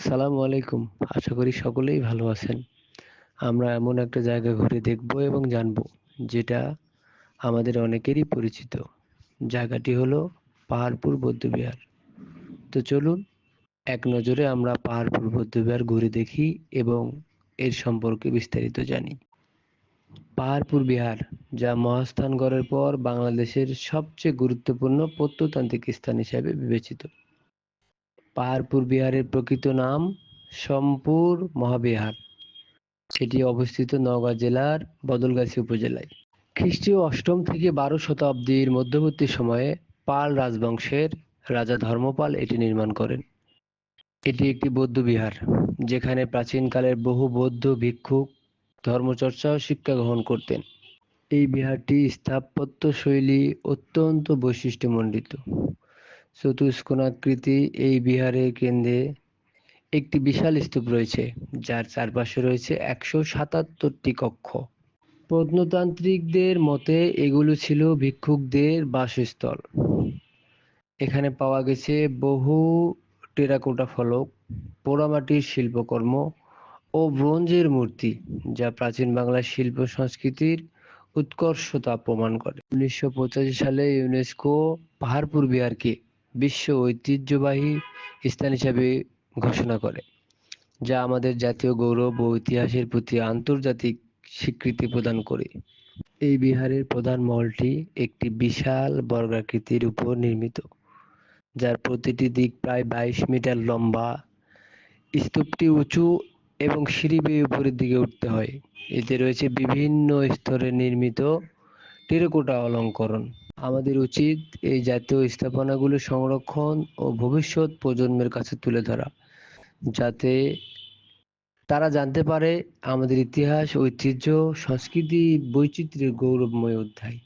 সালামু আলাইকুম। আশা করি সকলেই ভালো আছেন। আমরা এমন একটা জায়গা ঘুরে দেখব এবং জানব, যেটা আমাদের অনেকেরই পরিচিত। জায়গাটি হলো পাহাড়পুর বৌদ্ধবিহার। তো চলুন, এক নজরে আমরা পাহাড়পুর বৌদ্ধবিহার ঘুরে দেখি এবং এর সম্পর্কে বিস্তারিত জানি। পাহাড়পুর বিহার, যা মহাস্থানগড়ের পর বাংলাদেশের সবচেয়ে গুরুত্বপূর্ণ প্রত্নতান্ত্রিক স্থান হিসেবে বিবেচিত। পাহাড়পুর বিহারের প্রকৃত নাম সম্পুর মহাবিহার। এটি অবস্থিত নওগাঁ জেলার বদলগাছি উপজেলায়। খ্রিস্টীয় অষ্টম থেকে বারো শতাব্দীর মধ্যবর্তী সময়ে পাল রাজবংশের রাজা ধর্মপাল এটি নির্মাণ করেন। এটি একটি বৌদ্ধ বিহার, যেখানে প্রাচীনকালের বহু বৌদ্ধ ভিক্ষুক ধর্মচর্চা ও শিক্ষা গ্রহণ করতেন। এই বিহারটি স্থাপত্য শৈলী অত্যন্ত বৈশিষ্ট্যমণ্ডিত। চতুষ্কোণাকৃতি এই বিহারের কেন্দ্রে একটি বিশাল স্তূপ রয়েছে যার চারপাশে রয়েছে একশো সাতাত্তরটি কক্ষ। প্রত্নতান্ত্রিকদের মতে এগুলো ছিল ভিক্ষুকদের বাসস্থল। এখানে পাওয়া গেছে বহু টেরাকোটা ফলক, পোড়ামাটির শিল্পকর্ম ও ব্রোঞ্জের মূর্তি যা প্রাচীন বাংলার শিল্প সংস্কৃতির উৎকর্ষতা প্রমাণ করে। উনিশশো পঁচাশি সালে ইউনেস্কো পাহাড়পুর বিহারকে বিশ্ব ঐতিহ্যবাহী স্থান হিসাবে ঘোষণা করে, যা আমাদের জাতীয় গৌরব ও ইতিহাসের প্রতি আন্তর্জাতিক স্বীকৃতি প্রদান করে। এই বিহারের প্রধান মহলটি একটি বিশাল বর্গাকৃতির উপর নির্মিত, যার প্রতিটি দিক প্রায় বাইশ মিটার লম্বা। স্তূপটি উঁচু এবং সিঁড়ি বেয়ে উপরের দিকে উঠতে হয়। এতে রয়েছে বিভিন্ন স্তরে নির্মিত টেরাকোটা অলঙ্করণ। আমাদের উচিত এই জাতীয় স্থাপনাগুলো সংরক্ষণ ও ভবিষ্যৎ প্রজন্মের কাছে তুলে ধরা, যাতে তারা জানতে পারে আমাদের ইতিহাস, ঐতিহ্য, সংস্কৃতি, বৈচিত্র্যের গৌরবময় অধ্যায়।